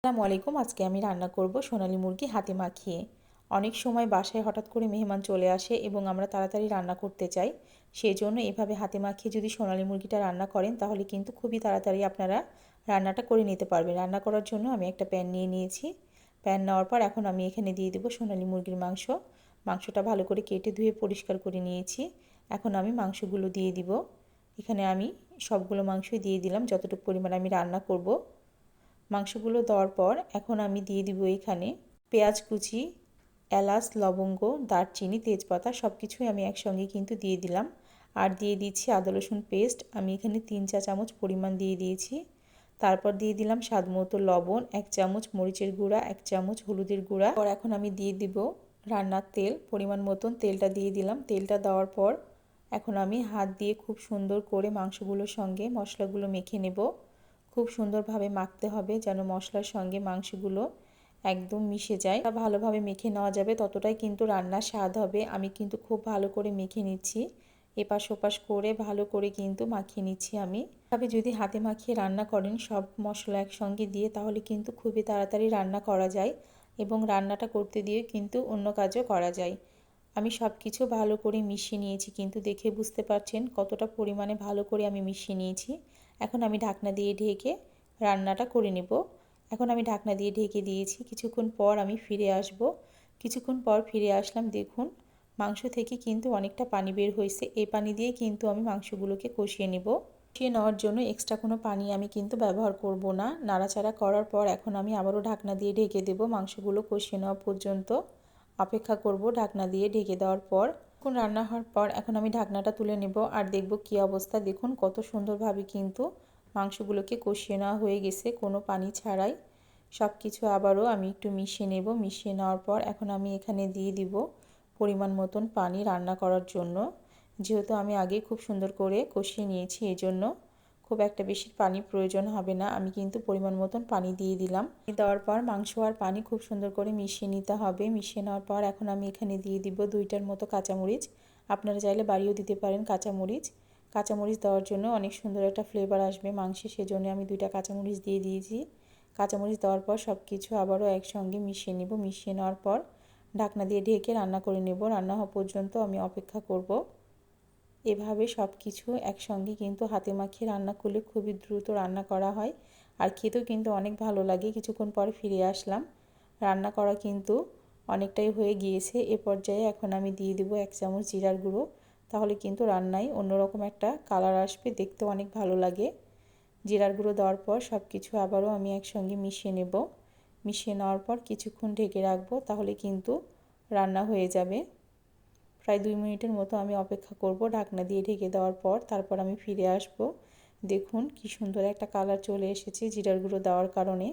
আসসালামু আলাইকুম, আজকে আমি রান্না করব সোনালি মুরগি হাতে মাখিয়ে। অনেক সময় বাসায় হঠাৎ করে মেহমান চলে আসে এবং আমরা তাড়াতাড়ি রান্না করতে চাই সেই জন্য এভাবে হাতে মাখিয়ে যদি সোনালি মুরগিটা রান্না করেন, তাহলে কিন্তু খুবই তাড়াতাড়ি আপনারা রান্নাটা করে নিতে পারবেন। রান্না করার জন্য আমি একটা প্যান নিয়ে নিয়েছি। প্যান নেওয়ার পর এখন আমি এখানে দিয়ে দেবো সোনালি মুরগির মাংস। মাংসটা ভালো করে কেটে ধুয়ে পরিষ্কার করে নিয়েছি। এখন আমি মাংসগুলো দিয়ে দিব। এখানে আমি সবগুলো মাংসই দিয়ে দিলাম, যতটুকু পরিমাণ আমি রান্না করব। মাংসগুলো দেওয়ার পর এখন আমি দিয়ে দিব এখানে পেঁয়াজ কুচি, এলাচ, লবঙ্গ, দারচিনি, তেজপাতা সব কিছুই আমি একসঙ্গে কিন্তু দিয়ে দিলাম। আর দিয়ে দিচ্ছি আদা, রসুন পেস্ট। আমি এখানে তিন চা চামচ পরিমাণ দিয়ে দিয়েছি। তারপর দিয়ে দিলাম স্বাদ মতো লবণ, এক চামচ মরিচের গুঁড়া, এক চামচ হলুদের গুঁড়া। আর এখন আমি দিয়ে দিব রান্নার তেল। পরিমাণ মতন তেলটা দিয়ে দিলাম। তেলটা দেওয়ার পর এখন আমি হাত দিয়ে খুব সুন্দর করে মাংসগুলোর সঙ্গে মশলাগুলো মেখে নেব। খুব সুন্দরভাবে মাখতে হবে যেন মশলার সঙ্গে মাংসগুলো একদম মিশে যায়। ভালোভাবে মেখে নেওয়া যাবে ততটাই কিন্তু রান্নার স্বাদ হবে। আমি কিন্তু খুব ভালো করে মেখে নিচ্ছি। এপাশ ওপাশ করে ভালো করে কিন্তু মাখিয়ে নিচ্ছি আমি। তবে যদি হাতে মাখিয়ে রান্না করেন সব মশলা একসঙ্গে দিয়ে তাহলে কিন্তু খুবই তাড়াতাড়ি রান্না করা যায় এবং রান্নাটা করতে দিয়ে কিন্তু অন্য কাজও করা যায়। আমি সব কিছু ভালো করে মিশিয়ে নিয়েছি কিন্তু দেখে বুঝতে পারছেন কতটা পরিমাণে ভালো করে আমি মিশিয়ে নিয়েছি। এখন আমি ঢাকনা দিয়ে ঢেকে রান্নাটা করে নেব। এখন আমি ঢাকনা দিয়ে ঢেকে দিয়েছি। কিছুক্ষণ পর আমি ফিরে আসব। কিছুক্ষণ পর ফিরে আসলাম, দেখুন, মাংস থেকে কিন্তু অনেকটা পানি বের হয়েছে। এই পানি দিয়ে কিন্তু আমি মাংসগুলোকে কষিয়ে নেব। কষিয়ে নেওয়ার জন্য এক্সট্রা কোনো পানি আমি কিন্তু ব্যবহার করব না। নাড়াচাড়া করার পর এখন আমি আবারও ঢাকনা দিয়ে ঢেকে দেব। মাংসগুলো কষিয়ে নেওয়া পর্যন্ত অপেক্ষা করব ঢাকনা দিয়ে ঢেকে দেওয়ার পর। এখন রান্না হওয়ার পর এখন আমি ঢাকনাটা তুলে নেব আর দেখব কি অবস্থা। দেখুন, কত সুন্দরভাবে কিন্তু মাংসগুলোকে কষিয়ে নেওয়া হয়ে গেছে, কোনো পানি ছাড়াই। সব কিছু আবারও আমি একটু মিশিয়ে নেব। মিশিয়ে নেওয়ার পর এখন আমি এখানে দিয়ে দিব পরিমাণ মতন পানি রান্না করার জন্য। যেহেতু আমি আগে খুব সুন্দর করে কষিয়ে নিয়েছি, এজন্য জন্য খুব একটা বেশি পানি প্রয়োজন হবে না। আমি কিন্তু পরিমাণ মতন পানি দিয়ে দিলাম। দেওয়ার পর মাংস আর পানি খুব সুন্দর করে মিশিয়ে নিতে হবে। মিশিয়ে নেওয়ার পর এখন আমি এখানে দিয়ে দিব দুইটার মতো কাঁচামরিচ। আপনারা চাইলে বাড়িও দিতে পারেন কাঁচামরিচ। কাঁচামরিচ দেওয়ার জন্য অনেক সুন্দর একটা ফ্লেভার আসবে মাংসে সেজন্য আমি দুইটা কাঁচামরিচ দিয়ে দিয়েছি। কাঁচামরিচ দেওয়ার পর সব কিছু আবারও একসঙ্গে মিশিয়ে নিব। মিশিয়ে নেওয়ার পর ঢাকনা দিয়ে ঢেকে রান্না করে নেব। রান্না হওয়া পর্যন্ত আমি অপেক্ষা করব। এভাবে সব কিছু একসঙ্গে কিন্তু হাতে মাখিয়ে রান্না করলে খুবই দ্রুত রান্না করা হয়। আর খেতেও কিন্তু অনেক ভালো লাগে। কিছুক্ষণ পর ফিরে আসলাম। রান্না করা কিন্তু অনেকটাই হয়ে গিয়েছে। এ পর্যায়ে এখন আমি দিয়ে দেবো এক চামচ জিরার গুঁড়ো। তাহলে কিন্তু রান্নায় অন্যরকম একটা কালার আসবে। দেখতে অনেক ভালো লাগে। জিরার গুঁড়ো দেওয়ার পর সব কিছু আবারও আমি একসঙ্গে মিশিয়ে নেব। মিশিয়ে নেওয়ার পর কিছুক্ষণ ঢেকে রাখব। তাহলে কিন্তু রান্না হয়ে যাবে। প্রায় দুই মিনিটের মতো আমি অপেক্ষা করব ঢাকনা দিয়ে ঢেকে দেওয়ার পর তারপর আমি ফিরে আসব। দেখুন কি সুন্দর একটা কালার চলে এসেছে জিরার গুঁড়ো দেওয়ার কারণে।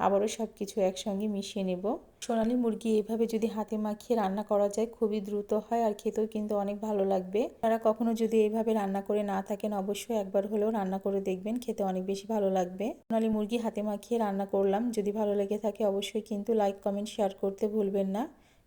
আবারও সব কিছু একসঙ্গে মিশিয়ে নেব। সোনালি মুরগি এইভাবে যদি হাতে মাখিয়ে রান্না করা যায় খুবই দ্রুত হয় আর খেতেও কিন্তু অনেক ভালো লাগবে। তারা কখনো যদি এইভাবে রান্না করে না থাকেন অবশ্যই একবার হলেও রান্না করে দেখবেন, খেতে অনেক বেশি ভালো লাগবে। সোনালি মুরগি হাতে মাখিয়ে রান্না করলাম, যদি ভালো লেগে থাকে অবশ্যই কিন্তু লাইক, কমেন্ট, শেয়ার করতে ভুলবেন না।